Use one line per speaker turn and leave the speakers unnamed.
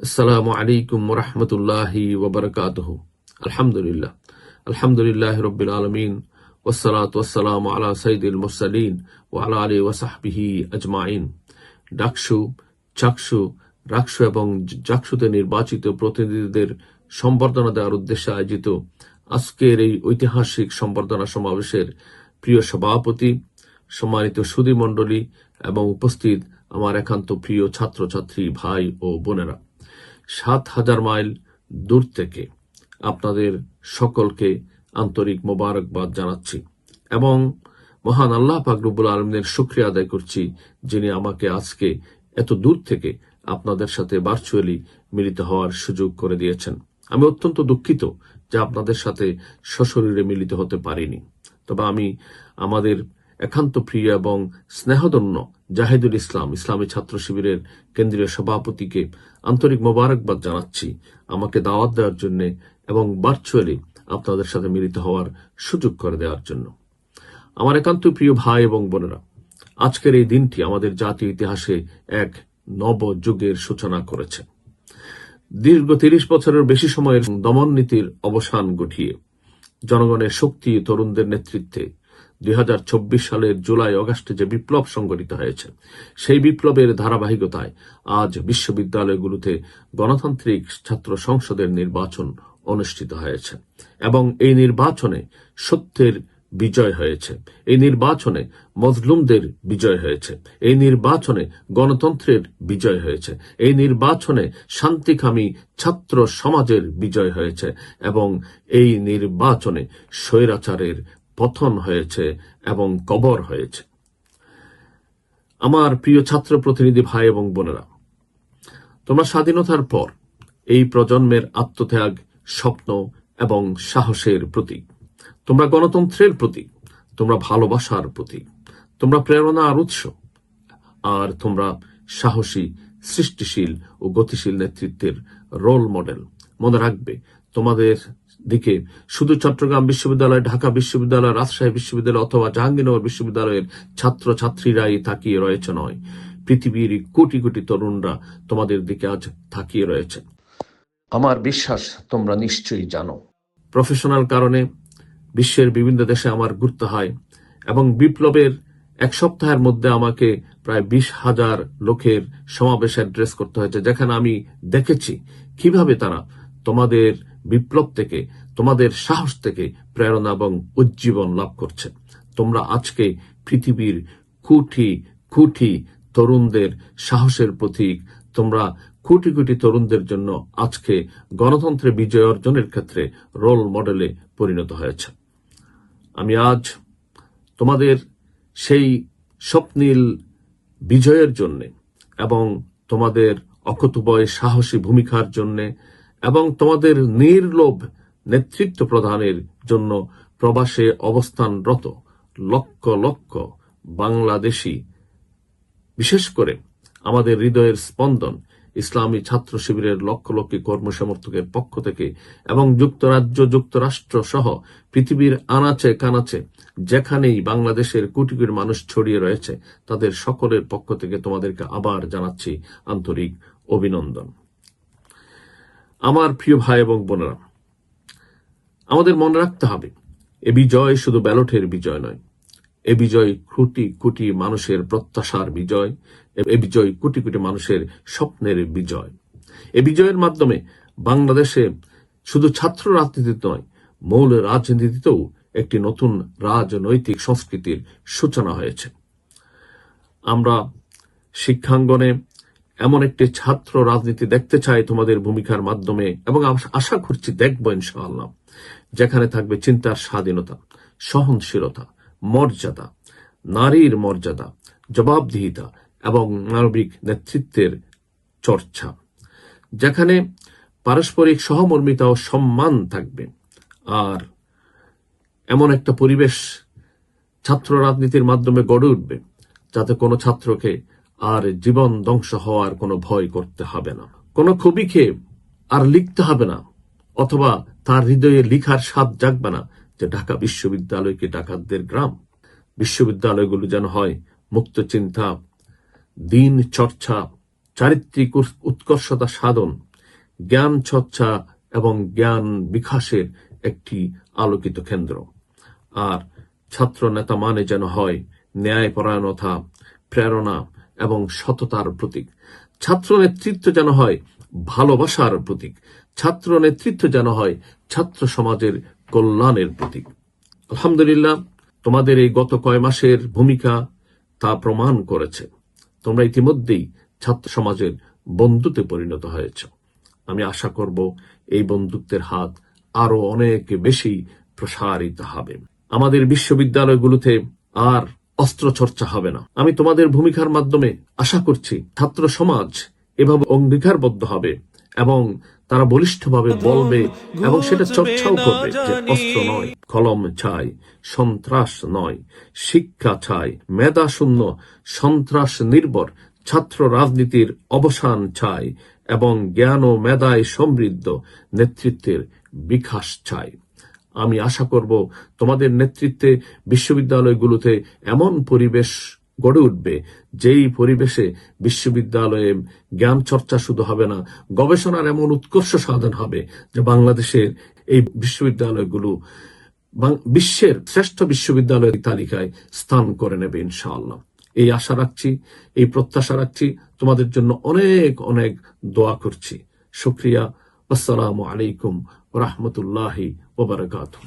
আসসালামু আলাইকুম রহমতুল্লাহি ওবরকাতহ আলহামদুলিল্লাহ আলহামদুলিল্লাহ রবিল আলমিন ওসালাত ওসালাম আলা সঈদুল মুরসালিন ও আলা আলী ওসাহবিহি আজমাইন ডাকসু চাকসু রাকসু এবং জাকসুতে নির্বাচিত প্রতিনিধিদের সম্বর্ধনা দেওয়ার উদ্দেশ্যে আয়োজিত আজকের এই ঐতিহাসিক সম্বর্ধনা সমাবেশের প্রিয় সভাপতি, সম্মানিত সুদী মণ্ডলী এবং উপস্থিত আমার একান্ত প্রিয় ছাত্রছাত্রী ভাই ও বোনেরা। সাত হাজার মাইল দূর থেকে আপনাদের সকলকে আন্তরিক মোবারকবাদ জানাচ্ছি এবং মহান আল্লাহ পাকরুবুল আলমিনের শুক্রিয়া আদায় করছি যিনি আমাকে আজকে এত দূর থেকে আপনাদের সাথে ভার্চুয়ালি মিলিত হওয়ার সুযোগ করে দিয়েছেন। আমি অত্যন্ত দুঃখিত যে আপনাদের সাথে সশরীরে মিলিত হতে পারিনি। তবে আমি আমাদের একান্ত প্রিয় এবং স্নেহধন্য জাহিদুল ইসলাম, ইসলামী ছাত্র শিবিরের কেন্দ্রীয় সভাপতিকে আন্তরিক মোবারকবাদ জানাচ্ছি। আমাকে দাওয়াত দেওয়ার জন্য এবং ভার্চুয়ালি আপনাদের সাথে মিলিত হওয়ার সুযোগ করে দেওয়ার জন্য। আমার একান্ত প্রিয় ভাই এবং বোনেরা, আজকের এই দিনটি আমাদের জাতীয় ইতিহাসে এক নব যুগের সূচনা করেছে। দীর্ঘ তিরিশ বছরের বেশি সময়ের দমন নীতির অবসান ঘটিয়ে জনগণের শক্তি তরুণদের নেতৃত্বে দুই হাজার চব্বিশ সালের জুলাই, অগাস্টে যে বিপ্লব সংগঠিত হয়েছে, সেই বিপ্লবের ধারাবাহিকতায় আজ বিশ্ববিদ্যালয়গুলোতে গণতান্ত্রিক ছাত্র সংসদের নির্বাচন অনুষ্ঠিত হয়েছে এবং এই নির্বাচনে সত্যের বিজয় হয়েছে। এই নির্বাচনে মজলুমদের বিজয় হয়েছে। এই নির্বাচনে গণতন্ত্রের বিজয় হয়েছে। এই নির্বাচনে শান্তিকামী ছাত্র সমাজের বিজয় হয়েছে এবং এই নির্বাচনে স্বৈরাচারের পতন হয়েছে এবং কবর হয়েছে। আমার প্রিয় ছাত্র প্রতিনিধি ভাই এবং বোনেরা, তোমরা স্বাধীনতার পর এই প্রজন্মের আত্মত্যাগ, স্বপ্ন এবং সাহসের প্রতীক। তোমরা গণতন্ত্রের প্রতীক, তোমরা ভালোবাসার প্রতীক, তোমরা প্রেরণা আর উৎস, আর তোমরা সাহসী, সৃষ্টিশীল ও গতিশীল নেতৃত্বের রোল মডেল মনে রাখবে, তোমাদের দিকে শুধু চট্টগ্রাম বিশ্ববিদ্যালয় ঢাকা বিশ্ববিদ্যালয় রাজশাহী বিশ্ববিদ্যালয় অথবা জাহাঙ্গীরনগর বিশ্ববিদ্যালয়ের ছাত্র ছাত্রীরাই তাকিয়ে রয়েছে নয়। পৃথিবীর কোটি কোটি তরুণরা তোমাদের দিকে আজ তাকিয়ে রয়েছে। আমার বিশ্বাস তোমরা নিশ্চয়ই জানো। প্রফেশনাল কারণে বিশ্বের বিভিন্ন দেশে আমার ঘুরতে হয় এবং বিপ্লবের এক সপ্তাহের মধ্যে আমাকে প্রায় বিশ হাজার লোকের সমাবেশ অ্যাড্রেস করতে হয়েছে যেখানে আমি দেখেছি কীভাবে তারা তোমাদের বিপ্লব থেকে, তোমাদের সাহস থেকে প্রেরণা এবং উজ্জীবন লাভ করছে তোমরা আজকে পৃথিবীর কুঠি কুঠি তরুণদের সাহসের প্রতীক। তোমরা কোটি কোটি তরুণদের জন্য আজকে গণতন্ত্রে বিজয় অর্জনের ক্ষেত্রে রোল মডেলে পরিণত হয়েছে। আমি আজ তোমাদের সেই স্বপ্নীল বিজয়ের জন্য এবং তোমাদের অকতুবয় সাহসী ভূমিকার জন্য এবং তোমাদের নির্লোভ নেতৃত্ব প্রদানের জন্য প্রবাসে অবস্থানরত লক্ষ লক্ষ বাংলাদেশি, বিশেষ করে আমাদের হৃদয়ের স্পন্দন, ইসলামী ছাত্র শিবিরের লক্ষ লক্ষ কর্মসমর্থকের পক্ষ থেকে এবং যুক্তরাজ্য, যুক্তরাষ্ট্র সহ পৃথিবীর আনাচে কানাচে যেখানেই বাংলাদেশের কোটি মানুষ ছড়িয়ে রয়েছে, তাদের সকলের পক্ষ থেকে তোমাদেরকে আবার জানাচ্ছি আন্তরিক অভিনন্দন। আমার প্রিয় ভাই এবং বোনেরা, আমাদের মনে রাখতে হবে, এ বিজয় শুধু ব্যালটের বিজয় নয়, এ বিজয় কোটি কোটি মানুষের প্রত্যাশার বিজয়, এ বিজয় কোটি কোটি মানুষের স্বপ্নের বিজয়। এ বিজয়ের মাধ্যমে বাংলাদেশে শুধু ছাত্র রাজনীতিতে নয়, মৌল রাজনীতিতেও একটি নতুন রাজনৈতিক সংস্কৃতির সূচনা হয়েছে। আমরা শিক্ষাঙ্গনে এমন একটি ছাত্র রাজনীতি দেখতে চাই তোমাদের ভূমিকার মাধ্যমে এবং আশা করছি দেখব ইনশাআল্লাহ, যেখানে থাকবে চিন্তার স্বাধীনতা, সহনশীলতা, মর্যাদা, নারীর মর্যাদা, জবাবদিহিতা এবং মানবিক নেতৃত্বের চর্চা, যেখানে পারস্পরিক সহমর্মিতা ও সম্মান থাকবে। আর এমন একটা পরিবেশ ছাত্র রাজনীতির মাধ্যমে গড়ে উঠবে, যাতে কোনো ছাত্রকে আর জীবন ধ্বংস হওয়ার কোনো ভয় করতে হবে না। কোনো কবিকে আর লিখতে হবে না, অথবা তার হৃদয়ে লিখার স্বাদ জাগবে না যে ঢাকা বিশ্ববিদ্যালয়কে ডাকাতদের গ্রাম। বিশ্ববিদ্যালয়গুলো যেন হয় মুক্ত চিন্তা, দিন চর্চা, চারিত্রিক উৎকর্ষতা সাধন, জ্ঞান চর্চা এবং জ্ঞান বিকাশের একটি আলোকিত কেন্দ্র। আর ছাত্র নেতা মানে যেন হয় ন্যায়পরায়ণতা, প্রেরণা এবং সততার প্রতীক। ছাত্র নেতৃত্ব যেন হয় ভালোবাসার প্রতীক। ছাত্র নেতৃত্ব যেন হয় ছাত্র সমাজের কল্যাণের প্রতীক। আলহামদুলিল্লাহ, তোমাদের এই গত কয় মাসের ভূমিকা তা প্রমাণ করেছে। তোমরা ইতিমধ্যেই ছাত্র সমাজের বন্ধুতে পরিণত হয়েছ। আমি আশা করব এই বন্ধুত্বের হাত আরও অনেক বেশি প্রসারিত হবে। আমাদের বিশ্ববিদ্যালয়গুলোতে আর অস্ত্র চর্চা হবে না। আমি তোমাদের ভূমিকার মাধ্যমে আশা করছি ছাত্র সমাজ এভাবে অঙ্গীকারবদ্ধ হবে এবং তারা বলিষ্ঠভাবে বলবে এবং সেটা চর্চাও করবে যে অস্ত্র নয় কলম চাই সন্ত্রাস নয় শিক্ষা চাই মেধা শূন্য সন্ত্রাস নির্ভর ছাত্র রাজনীতির অবসান চাই এবং জ্ঞান ও মেধায় সমৃদ্ধ নেতৃত্বের বিকাশ চাই আমি আশা করব তোমাদের নেতৃত্বে বিশ্ববিদ্যালয়গুলোতে এমন পরিবেশ গড়ে উঠবে, যেই পরিবেশে বিশ্ববিদ্যালয়ে জ্ঞান চর্চা শুধু হবে না, গবেষণার এমন উৎকর্ষ সাধন হবে যে বাংলাদেশের এই বিশ্ববিদ্যালয়গুলো বিশ্বের শ্রেষ্ঠ বিশ্ববিদ্যালয়ের তালিকায় স্থান করে নেবে ইনশাআল্লাহ। এই আশা রাখছি, এই প্রত্যাশা রাখছি, তোমাদের জন্য অনেক অনেক দোয়া করছি। শুক্রিয়া, আসসালামু আলাইকুম রহমতুল্লাহি ওবরাকাতুহ